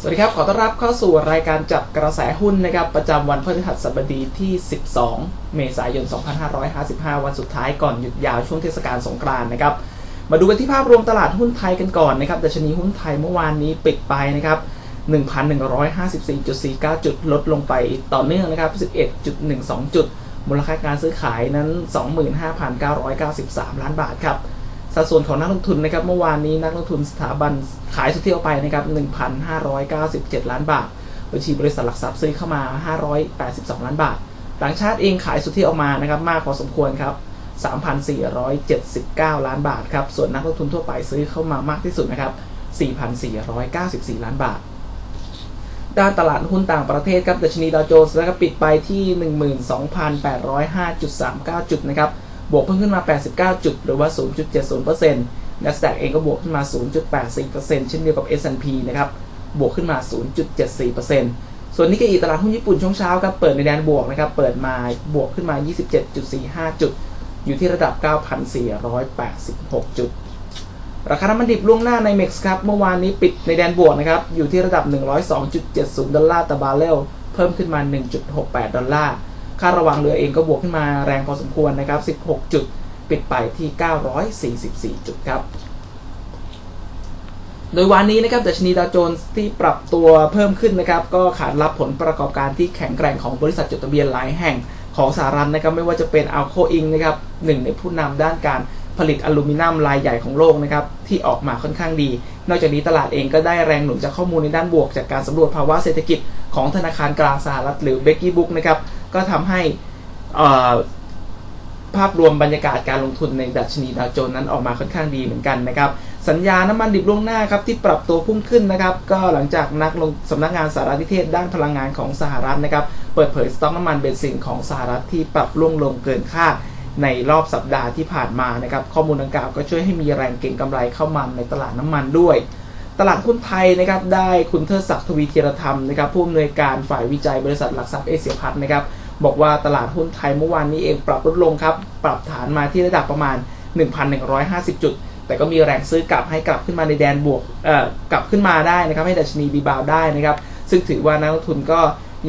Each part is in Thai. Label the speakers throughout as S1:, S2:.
S1: สวัสดีครับ ขอต้อนรับเข้าสู่รายการจับกระแสหุ้นนะครับ ประจำวันพฤหัสบดีที่ 12 เมษายน 2555 วันสุดท้ายก่อนหยุดยาวช่วงเทศกาลสงกรานต์นะครับ มาดูกันที่ภาพรวมตลาดหุ้นไทยกันก่อนนะครับดัชนีหุ้นไทยเมื่อวานนี้ปิดไปนะครับ 1,154.49 จุดลดลงไปต่อเนื่องนะครับ 11.12 จุด มูลค่าการซื้อขายนั้น 25,993 ล้านบาทครับ สัดส่วนของนักลงทุนนะครับเมื่อวานนี้นักลงทุนสถาบันขายสุทธิออกไปนะครับ 1,597 ล้านบาท บัญชีบริษัทหลักทรัพย์ซื้อเข้ามา 582 ล้านบาท ต่างชาติเองขายสุทธิออกมานะครับมากพอสมควรครับ 3,479 ล้านบาทครับ ส่วนนักลงทุนทั่วไปซื้อเข้ามามากที่สุดนะครับ 4,494 ล้านบาท ด้านตลาดหุ้นต่างประเทศครับดัชนีดาวโจนส์นะครับปิดไปที่ 12,805.39 จุดนะครับ บวกเพิ่มขึ้นมา 89 จุด หรือว่า 0.70% NASDAQ เองก็บวกขึ้นมา 0.84%เช่นเดียวกับ S&P นะครับ บวกขึ้นมา 0.74%ส่วนนิกเกอีตลาดหุ้นญี่ปุ่นช่วงเช้าครับ เปิดในแดนบวกนะครับ เปิดมาบวกขึ้นมา 27.45 จุด อยู่ที่ระดับ 9,486 จุด ราคาน้ำมันดิบล่วงหน้าในเม็กซ์ครับ เมื่อวานนี้ปิดในแดนบวกนะครับ อยู่ที่ระดับ 102.70 ดอลลาร์ต่อบาร์เรล เพิ่มขึ้นมา 1.68 ดอลลาร์ ค่าระวังเรือเองก็บวกขึ้นมาแรงพอสมควรนะครับ 16 จุดปิดไปที่ 944 จุดครับ โดยวันนี้นะครับดัชนีดาวโจนส์ที่ปรับตัวเพิ่มขึ้นนะครับ ก็ขานรับผลประกอบการที่แข็งแกร่งของบริษัทจดทะเบียนหลายแห่งของสหรัฐนะครับไม่ว่าจะเป็นอัลโคอิงนะครับหนึ่งในผู้นำด้านการผลิตอลูมิเนียมรายใหญ่ของโลกนะครับที่ออกมาค่อนข้างดี นอกจากนี้ตลาดเองก็ได้แรงหนุนจากข้อมูลในด้านบวก จากการสำรวจภาวะเศรษฐกิจของธนาคารกลางสหรัฐหรือเบกกี้บุ๊กนะครับ ก็ทำให้ภาพรวมบรรยากาศการลงทุนในดัชนีดาวโจนส์นั้นออกมาค่อนข้างดีเหมือนกันนะครับ สัญญาน้ำมันดิบล่วงหน้าครับที่ปรับตัวพุ่งขึ้นนะครับ ก็หลังจากนักลงสำนักงานสารนิเทศด้านพลังงานของสหรัฐนะครับ เปิดเผยสต็อกน้ำมันเบนซินของสหรัฐที่ปรับล่วงลงเกินคาดในรอบสัปดาห์ที่ผ่านมานะครับ ข้อมูลดังกล่าวก็ช่วยให้มีแรงเก็งกำไรเข้ามาในตลาดน้ำมันด้วยตลาดหุ้นไทยนะครับได้คุณเทิดศักดิ์ทวีเทียรธรรมนะครับผู้อำนวยการฝ่ายวิจัยบริษัทหลักทรัพย์เอเชียพัฒน์นะครับ บอกว่าตลาดหุ้นไทยเมื่อวานนี้เองปรับลดลงครับ ปรับฐานมาที่ระดับประมาณ 1,150 จุด แต่ก็มีแรงซื้อกลับให้กลับขึ้นมาในแดนบวกเอ่อกลับขึ้นมาได้นะครับ ให้ดัชนีรีบาวได้นะครับ ซึ่งถือว่านักลงทุนก็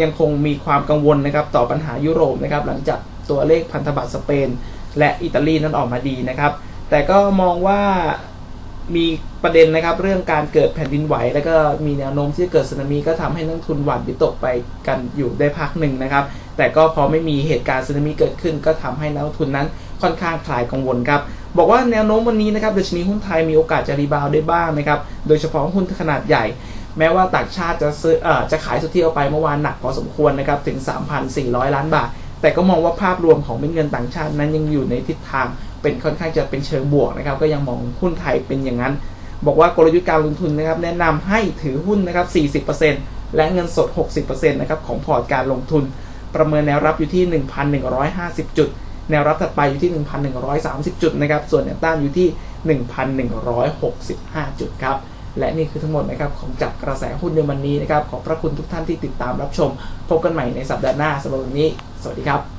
S1: ยังคงมีความกังวลนะครับต่อปัญหายุโรปนะครับหลังจากตัวเลขพันธบัตรสเปน และอิตาลีนั้นออกมาดีนะครับ แต่ก็มองว่ามีประเด็นนะครับเรื่องการเกิดแผ่นดินไหว แล้วก็มีแนวโน้มที่จะเกิดสึนามิก็ทำให้นักทุนหวั่นวิตกไปกันอยู่ได้พักหนึ่งนะครับ แต่ก็พอไม่มีเหตุการณ์สึนามิเกิดขึ้น ก็ทำให้นักทุนนั้นค่อนข้างคลายกังวลครับบอกว่าแนวโน้มวันนี้นะครับดัชนีหุ้นไทยมีโอกาสจะรีบาวได้บ้างนะครับโดยเฉพาะหุ้นขนาดใหญ่แม้ว่าต่างชาติจะซื้อเอ่อจะขายสุทธิเอาไปเมื่อวานหนักพอสมควรนะครับถึง 3,400 ล้านบาท แต่ก็มองว่าภาพรวมของเม็ดเงินต่างชาตินั้นยังอยู่ในทิศทาง เป็นค่อนข้างจะเป็นเชิงบวกนะครับก็ยังมองหุ้นไทยเป็นอย่างนั้น บอกว่ากลยุทธ์การลงทุนนะครับแนะนำให้ถือหุ้นนะครับ 40%และเงินสด 60%นะครับของพอร์ตการลงทุน ประเมินแนวรับอยู่ที่ 1,150 จุด แนวรับถัดไปอยู่ที่ 1,130 จุดนะครับ ส่วนแนวต้านอยู่ที่ 1,165 จุดครับ และนี่คือทั้งหมดนะครับของจับกระแสหุ้นในวันนี้นะครับ ขอบพระคุณทุกท่านที่ติดตามรับชม พบกันใหม่ในสัปดาห์หน้าสำหรับวันนี้ สวัสดีครับ